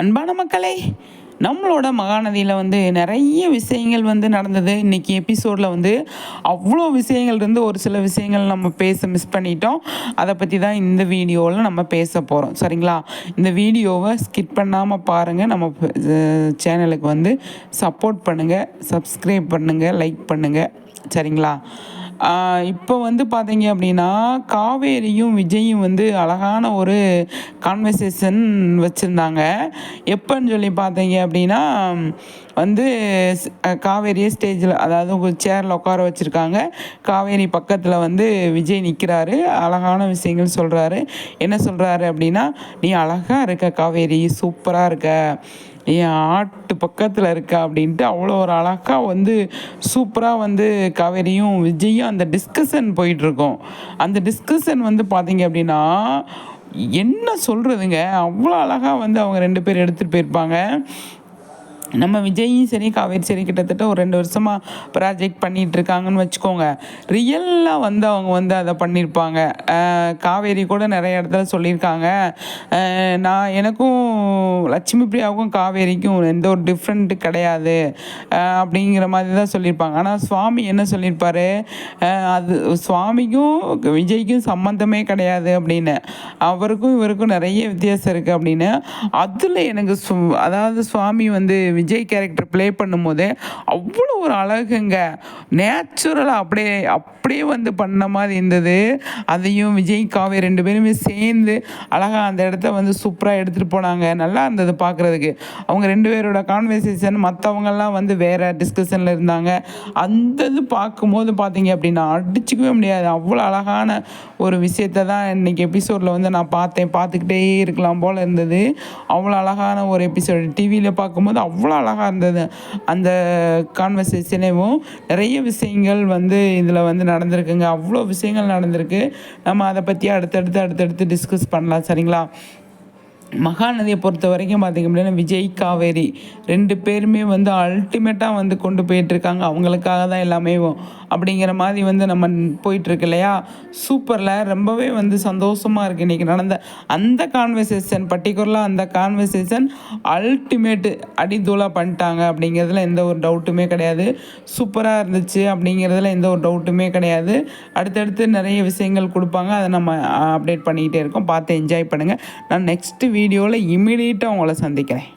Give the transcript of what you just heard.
அன்பான மக்களே நம்மளோட மகாநதியில் வந்து நிறைய விஷயங்கள் வந்து நடந்தது. இன்றைக்கி எபிசோடில் வந்து அவ்வளோ விஷயங்கள் இருந்து ஒரு சில விஷயங்கள் நம்ம பேச மிஸ் பண்ணிட்டோம். அதை பற்றி தான் இந்த வீடியோவில் நம்ம பேச போகிறோம் சரிங்களா? இந்த வீடியோவை ஸ்கிப் பண்ணாமல் பாருங்கள் நம்ம சேனலுக்கு வந்து சப்போர்ட் பண்ணுங்கள் சப்ஸ்கிரைப் பண்ணுங்கள் லைக் பண்ணுங்கள் சரிங்களா? இப்போ வந்து பார்த்தீங்க அப்படின்னா காவேரியும் விஜயும் வந்து அழகான ஒரு கான்வர்சேஷன் வச்சுருந்தாங்க. எப்போன்னு சொல்லி பார்த்தீங்க அப்படின்னா வந்து காவேரியை ஸ்டேஜில் அதாவது சேரில் உட்கார வச்சுருக்காங்க. காவேரி பக்கத்தில் வந்து விஜய் நிற்கிறாரு அழகான விஷயங்கள் சொல்கிறாரு என்ன சொல்கிறாரு அப்படின்னா நீ அழகாக இருக்க காவேரி சூப்பராக இருக்க. என் ஆட்டு பக்கத்தில் இருக்கா அப்படின்ட்டு அவ்வளோ ஒரு அழகாக வந்து சூப்பராக வந்து காவேரியும் விஜயும் அந்த டிஸ்கஷன் போயிட்டுருக்கோம். அந்த டிஸ்கஷன் வந்து பார்த்தீங்க அப்படின்னா என்ன சொல்கிறதுங்க அவ்வளோ அழகாக வந்து அவங்க ரெண்டு பேர் எடுத்துகிட்டு போயிருப்பாங்க. நம்ம விஜயும் சரி காவேரி சரி கிட்டத்தட்ட ஒரு ரெண்டு வருஷமாக ப்ராஜெக்ட் பண்ணிகிட்டு இருக்காங்கன்னு வச்சுக்கோங்க. ரியலாக வந்து அவங்க வந்து அதை பண்ணியிருப்பாங்க காவேரி கூட நிறைய இடத்துல சொல்லியிருக்காங்க. நான் எனக்கும் லட்சுமி பிரியாவுக்கும் காவேரிக்கும் எந்த ஒரு டிஃப்ரெண்ட்டு கிடையாது. அப்படிங்கிற மாதிரி தான் சொல்லியிருப்பாங்க. ஆனால் சுவாமி என்ன சொல்லியிருப்பாரு? அது சுவாமிக்கும் விஜய்க்கும் சம்மந்தமே கிடையாது அப்படின்னு. அவருக்கும் இவருக்கும் நிறைய வித்தியாசம் இருக்குது அப்படின்னு. அதில் எனக்கு சு அதாவது சுவாமி வந்து விஜய் கேரக்டர் ப்ளே பண்ணும்போது அவ்வளோ ஒரு அழகுங்க. நேச்சுரலாக அப்படியே அப்படியே வந்து பண்ண மாதிரி இருந்தது. அதையும் விஜய் காவிய ரெண்டு பேருமே சேர்ந்து அழகாக அந்த இடத்த வந்து சூப்பராக எடுத்துகிட்டு போனாங்க. நல்லா இருந்தது பார்க்குறதுக்கு. அவங்க ரெண்டு பேரோட கான்வர்சேஷன் மற்றவங்கெல்லாம் வந்து வேறு டிஸ்கஷனில் இருந்தாங்க. அந்த இது பார்க்கும்போது பார்த்தீங்க அப்படின்னா அடிச்சுக்கவே முடியாது. அவ்வளோ அழகான ஒரு விஷயத்தை தான் இன்றைக்கி எபிசோடில் வந்து நான் பார்த்தேன். பார்த்துக்கிட்டே இருக்கலாம் போல் இருந்தது. அவ்வளோ அழகான ஒரு எபிசோடு டிவியில் பார்க்கும்போது அவ்வளோ அவ்வளோ அழகாக இருந்தது அந்த கான்வர்சேஷனேவும் நிறைய விஷயங்கள் வந்து இதில் வந்து நடந்திருக்குங்க. அவ்வளோ விஷயங்கள் நடந்திருக்கு. நம்ம அதை பற்றி அடுத்தடுத்து அடுத்தடுத்து டிஸ்கஸ் பண்ணலாம். சரிங்களா? மகாநதியை பொறுத்த வரைக்கும் பார்த்திங்க அப்படின்னா விஜய் காவேரி ரெண்டு பேருமே வந்து அல்டிமேட்டாக வந்து கொண்டு போயிட்டுருக்காங்க அவங்களுக்காக தான் எல்லாமே அப்படிங்கிற மாதிரி வந்து நம்ம போயிட்டுருக்கு இல்லையா? சூப்பரில். ரொம்பவே வந்து சந்தோஷமாக இருக்குது இன்றைக்கி நடந்த அந்த கான்வர்சேஷன் பர்டிகுலராக அந்த கான்வர்சேஷன் அல்டிமேட்டு அடிதூளாக பண்ணிட்டாங்க அப்படிங்கிறதுல எந்த ஒரு டவுட்டுமே கிடையாது. சூப்பராக இருந்துச்சு அப்படிங்கிறதுல எந்த ஒரு டவுட்டுமே கிடையாது. அடுத்தடுத்து நிறைய விஷயங்கள் கொடுப்பாங்க. அதை நம்ம அப்டேட் பண்ணிக்கிட்டே இருக்கோம். பார்த்து என்ஜாய் பண்ணுங்கள் நான் நெக்ஸ்ட்டு வீடியோவில் இமீடியட்டாக உங்களை சந்திக்கிறேன்.